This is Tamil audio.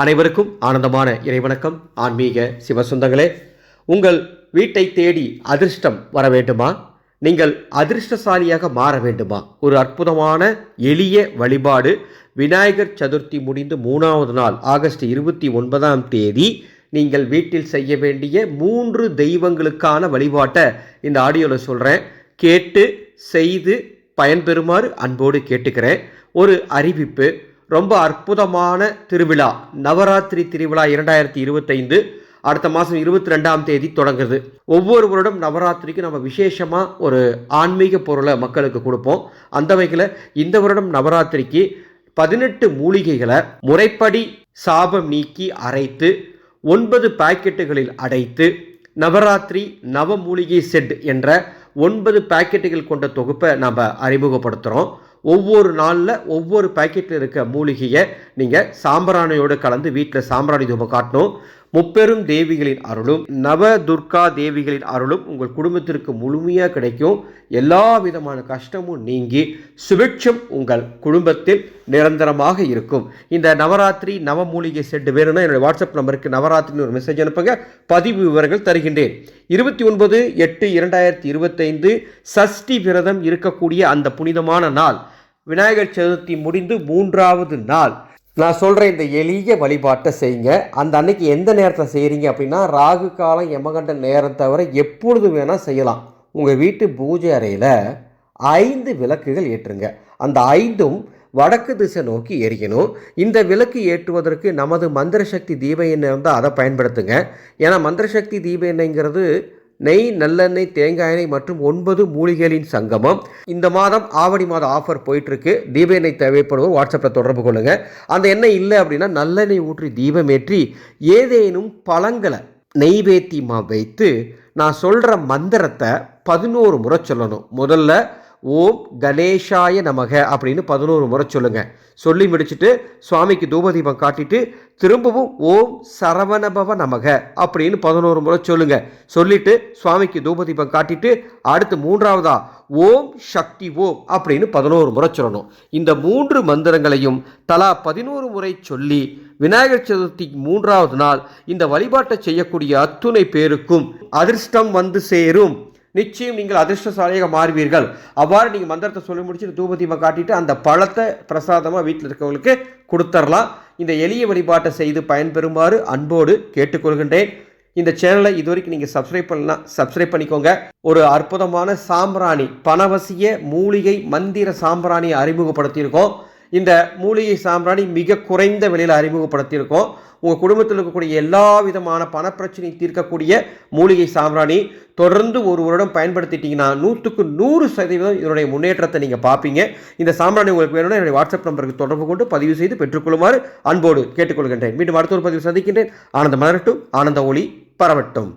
அனைவருக்கும் ஆனந்தமான இறைவணக்கம். ஆன்மீக சிவசுந்தங்களே உங்கள் வீட்டை தேடி அதிர்ஷ்டம் வர வேண்டுமா? நீங்கள் அதிர்ஷ்டசாலியாக மாற வேண்டுமா? ஒரு அற்புதமான எளிய வழிபாடு விநாயகர் சதுர்த்தி முடிந்து மூணாவது நாள் ஆகஸ்ட் இருபத்தி ஒன்பதாம் தேதி நீங்கள் வீட்டில் செய்ய வேண்டிய மூன்று தெய்வங்களுக்கான வழிபாட்டை இந்த ஆடியோவில் சொல்கிறேன் கேட்டு செய்து பயன்பெறுமாறு அன்போடு கேட்டுக்கிறேன். ஒரு அறிவிப்பு ரொம்ப அற்புதமான திருவிழா. நவராத்திரி திருவிழா இரண்டாயிரத்தி இருபத்தைந்து. அடுத்த மாதம் இருபத்தி ரெண்டாம் தேதி தொடங்குது. ஒவ்வொரு வருடம் நவராத்திரிக்கு நம்ம விசேஷமாக ஒரு ஆன்மீக பொருளை மக்களுக்கு கொடுப்போம். அந்த வகையில் இந்த வருடம் நவராத்திரிக்கு பதினெட்டு மூலிகைகளை முறைப்படி சாபம் நீக்கி அரைத்து ஒன்பது பாக்கெட்டுகளில் அடைத்து நவராத்திரி நவ மூலிகை செட் என்ற ஒன்பது பாக்கெட்டுகள் கொண்ட தொகுப்பை நாம் அறிமுகப்படுத்துகிறோம் ஒவ்வொரு நாளில் ஒவ்வொரு பாக்கெட்டில் இருக்க மூலிகையை நீங்கள் சாம்பிராணியோடு கலந்து வீட்டில் சாம்பிராணி தூபம் காட்டணும். முப்பெரும் தேவிகளின் அருளும் நவ துர்கா தேவிகளின் அருளும் உங்கள் குடும்பத்திற்கு முழுமையாக கிடைக்கும். எல்லா விதமான கஷ்டமும் நீங்கி சுபிட்சம் உங்கள் குடும்பத்தில் நிரந்தரமாக இருக்கும். இந்த நவராத்திரி நவமூலிகை செட்டு வேணும்னா என்னுடைய வாட்ஸ்அப் நம்பருக்கு நவராத்திரின்னு ஒரு மெசேஜ் அனுப்புங்க. பதிவு விவரங்கள் தருகின்றேன். இருபத்தி ஒன்பது எட்டு இரண்டாயிரத்தி இருபத்தைந்து சஷ்டி விரதம் இருக்கக்கூடிய அந்த புனிதமான நாள். விநாயகர் சதுர்த்தி முடிந்து மூன்றாவது நாள். நான் சொல்கிற இந்த எளிய வழிபாட்டை செய்யுங்க. அந்த அன்னைக்கு எந்த நேரத்தில் செய்கிறீங்க அப்படின்னா ராகு காலம் எமகண்ட நேரம் தவிர எப்பொழுது வேணால் செய்யலாம். உங்கள் வீட்டு பூஜை அறையில் ஐந்து விளக்குகள் ஏற்றுங்க. அந்த ஐந்தும் வடக்கு திசை நோக்கி எரியணும். இந்த விளக்கு ஏற்றுவதற்கு நமது மந்திர சக்தி தீப எண்ணெய் இருந்தால் அதை பயன்படுத்துங்க. ஏன்னா மந்திர சக்தி தீப எண்ணெய்ங்கிறது நெய் நல்லெண்ணெய் தேங்காய் எண்ணெய் மற்றும் ஒன்பது மூலிகைகளின் சங்கமம். இந்த மாதம் ஆவணி மாதம் ஆஃபர் போயிட்டுருக்கு. தீப எண்ணெய் தேவைப்படுவோர் வாட்ஸ்அப்பில் தொடர்பு கொள்ளுங்கள் அந்த எண்ணெய் இல்லை அப்படின்னா நல்லெண்ணெய் ஊற்றி தீபமேற்றி ஏதேனும் பழங்களை நெய்வேத்தியமாக வைத்து நான் சொல்கிற மந்திரத்தை பதினோரு முறை சொல்லணும். முதல்ல ஓம் கணேஷாய நமக அப்படின்னு பதினோரு முறை சொல்லுங்கள் சொல்லி முடிச்சுட்டு சுவாமிக்கு தூபதீபம் காட்டிட்டு திரும்பவும் ஓம் சரவணபவ நமக அப்படின்னு பதினோரு முறை சொல்லுங்க. சொல்லிட்டு சுவாமிக்கு தூபதீபம் காட்டிட்டு அடுத்து மூன்றாவதா? ஓம் சக்தி ஓம் அப்படின்னு பதினோரு முறை சொல்லணும். இந்த மூன்று மந்திரங்களையும் தலா பதினோரு முறை சொல்லி விநாயகர் சதுர்த்தி மூன்றாவது நாள் இந்த வழிபாட்டை செய்யக்கூடிய அத்துணை பேருக்கும் அதிர்ஷ்டம் வந்து சேரும். நிச்சயம் நீங்கள் அதிர்ஷ்டசாலியாக மாறுவீர்கள். அவ்வாறு நீங்கள் மந்திரத்தை சொல்லி முடிச்சுட்டு தூபதீபம் காட்டிட்டு அந்த பழத்தை பிரசாதமாக வீட்டில் இருக்கவங்களுக்கு கொடுத்துர்லாம். இந்த எளிய வழிபாட்டை செய்து பயன்பெறுமாறு அன்போடு கேட்டுக்கொள்கின்றேன். இந்த சேனலை இதுவரைக்கும் நீங்கள் சப்ஸ்கிரைப் பண்ணலாம் சப்ஸ்கிரைப் பண்ணிக்கோங்க. ஒரு அற்புதமான சாம்பிராணி பணவசிய மூலிகை மந்திர சாம்பிராணியை அறிமுகப்படுத்தியிருக்கோம். இந்த மூலிகை சாம்பிராணி மிக குறைந்த விலையில் அறிமுகப்படுத்தியிருக்கோம். உங்கள் குடும்பத்தில் இருக்கக்கூடிய எல்லா விதமான பணப்பிரச்சனையும் தீர்க்கக்கூடிய மூலிகை சாம்பிராணி தொடர்ந்து ஒரு வருடம் பயன்படுத்திட்டிங்கன்னா நூற்றுக்கு நூறு சதவீதம் இதனுடைய முன்னேற்றத்தை நீங்கள் பார்ப்பீங்க. இந்த சாம்பிராணி உங்களுக்கு வேணும்னா என்னுடைய வாட்ஸ்அப் நம்பருக்கு தொடர்பு கொண்டு பதிவு செய்து பெற்றுக்கொள்ளுமாறு அன்போடு கேட்டுக்கொள்கின்றேன். மீண்டும் அடுத்த ஒரு பதிவு சந்திக்கின்றேன். ஆனந்த மலரட்டும் ஆனந்த ஒளி பரவட்டும்.